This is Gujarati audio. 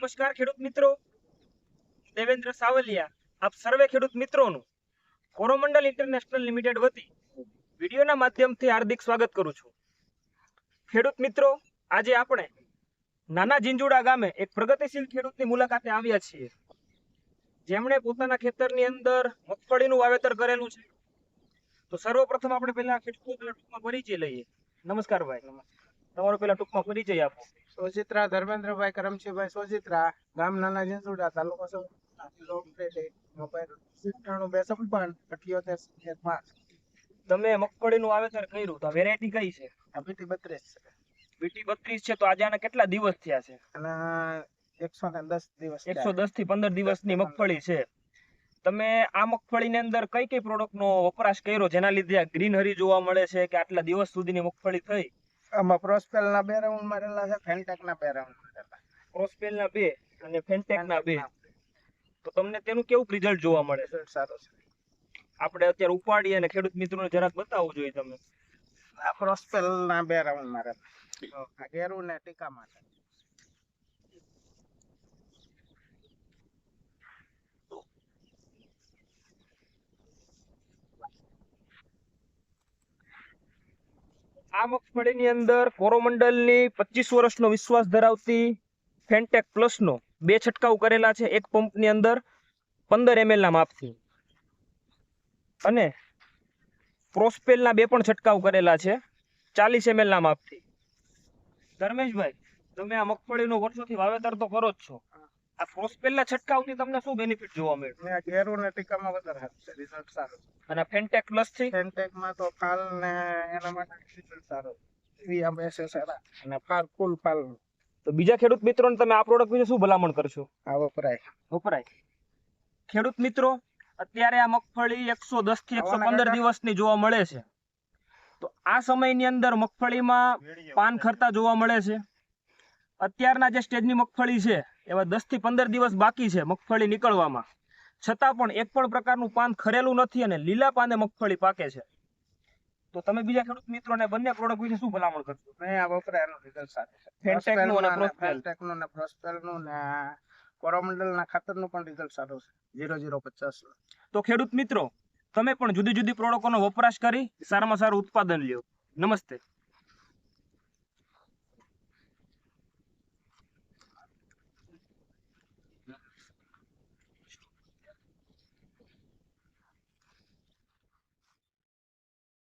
નમસ્કાર ખેડૂત મિત્રો. દેવેન્દ્ર સાવલિયા આપ સર્વે ખેડૂત મિત્રોનું કોરોમંડલ ઇન્ટરનેશનલ લિમિટેડ વતી વિડીયોના માધ્યમથી હાર્દિક સ્વાગત કરું છું. ખેડૂત મિત્રો આજે આપણે નાના જીંજુડા ગામે એક પ્રગતિશીલ ખેડૂતની મુલાકાતે આવ્યા છીએ. જેમણે પોતાના ખેતરની અંદર મગફળીનું વાવેતર કરેલું છે. તો સર્વપ્રથમ આપણે પહેલા ખેડૂતનો ટૂંકમાં પરિચય લઈએ. નમસ્કાર ભાઈ. તમારો પહેલા ટૂંકમાં પરિચય આપો. સોજિત્રા ધર્મેન્દ્રભાઈ કરમશીભાઈ સોજિત્રા ગામ નાના જીંસુડા તાલુકો તમે મગફળીનું વાવેતર કર્યું તો વેરાયટી કઈ છે? આ બીટી બત્રીસ છે. બીટી બત્રીસ છે તો આજે આના કેટલા દિવસ થયા છે? અને એકસો ને દસ દિવસ એકસો દસથી પંદર દિવસની મગફળી છે. તમે આ મગફળીની અંદર કઈ કઈ પ્રોડક્ટ નો વપરાશ કર્યો જેના લીધે ગ્રીન હરી જોવા મળે છે કે આટલા દિવસ સુધીની મગફળી થઈ? આમાં પ્રોસ્પેલ ના બે રાઉન્ડ મારેલા છે ફેન્ટેક ના બે રાઉન્ડ મારેલા. ક્રોસપેલ ના બે અને ફેન્ટેક ના બે. તો તમને તેનું કેવું રિઝલ્ટ જોવા મળે? છે રિઝલ્ટ સારું છે. આપણે અત્યારે ઉપાડી અને ખેડૂત મિત્રોને જરાક બતાવવું જોઈએ તમે આ પ્રોસ્પેલ ના બે રાઉન્ડ મારેલા. ગેરુ ને ટીકા માટે આ મગફળીની અંદર કોરોમંડલની પચીસ વર્ષનો વિશ્વાસ ધરાવતી ફેન્ટેક પ્લસનો બે છંટકાવ કરેલા છે. એક પંપની અંદર પંદર એમએલ ના માપથી. અને પ્રોસ્પેલના બે પણ છંટકાવ કરેલા છે. ચાલીસ એમએલ ના માપથી. ધર્મેશભાઈ તમે આ મગફળીનું વર્ષોથી વાવેતર તો કરો જ છો. આ પ્રોસ્પેલના છંટકાવથી તમને શું બેનિફિટ જોવા મળ્યું ગેરુ ટીકામાં વધારે રિઝલ્ટ સારું અને ફેન્ટેક પ્લસથી? ફેન્ટેક તો કાલ ને સારું અને ફાલ તો બીજા ખેડૂત મિત્રોને તમે આ પ્રોડક્ટ વિશે શું ભલામણ કરશો આ વપરાય. વપરાય. ખેડૂત મિત્રો અત્યારે આ મગફળી એકસો દસથી એકસો પંદર દિવસની જોવા મળે છે. તો આ સમયની અંદર મગફળીમાં પાન ખરતા જોવા મળે છે. અત્યારના જે સ્ટેજની મગફળી છે એવા દસથી પંદર દિવસ બાકી છે મગફળી નીકળવામાં. છતાં પણ એક પણ પ્રકારનું પાન ખરેલું નથી અને લીલા પાને મગફળી પાકે છે. તો તમે બીજા ખેડૂત મિત્રોને બંને પ્રોડક્ટ વિશે શું ભલામણ કરશો? મેં આ વપરાય રિઝલ્ટ સાથે છે. નું અને. ફેન્ટેકનું ને પ્રોસ્પેલનું ને કોરોમંડલ ના ખાતરનું પણ રિઝલ્ટ સારું છે. જીરો જીરો પચાસ તો ખેડૂત મિત્રો તમે પણ જુદી જુદી પ્રોડક્ટનો વપરાશ કરી સારામાં સારું ઉત્પાદન લ્યો. નમસ્તે.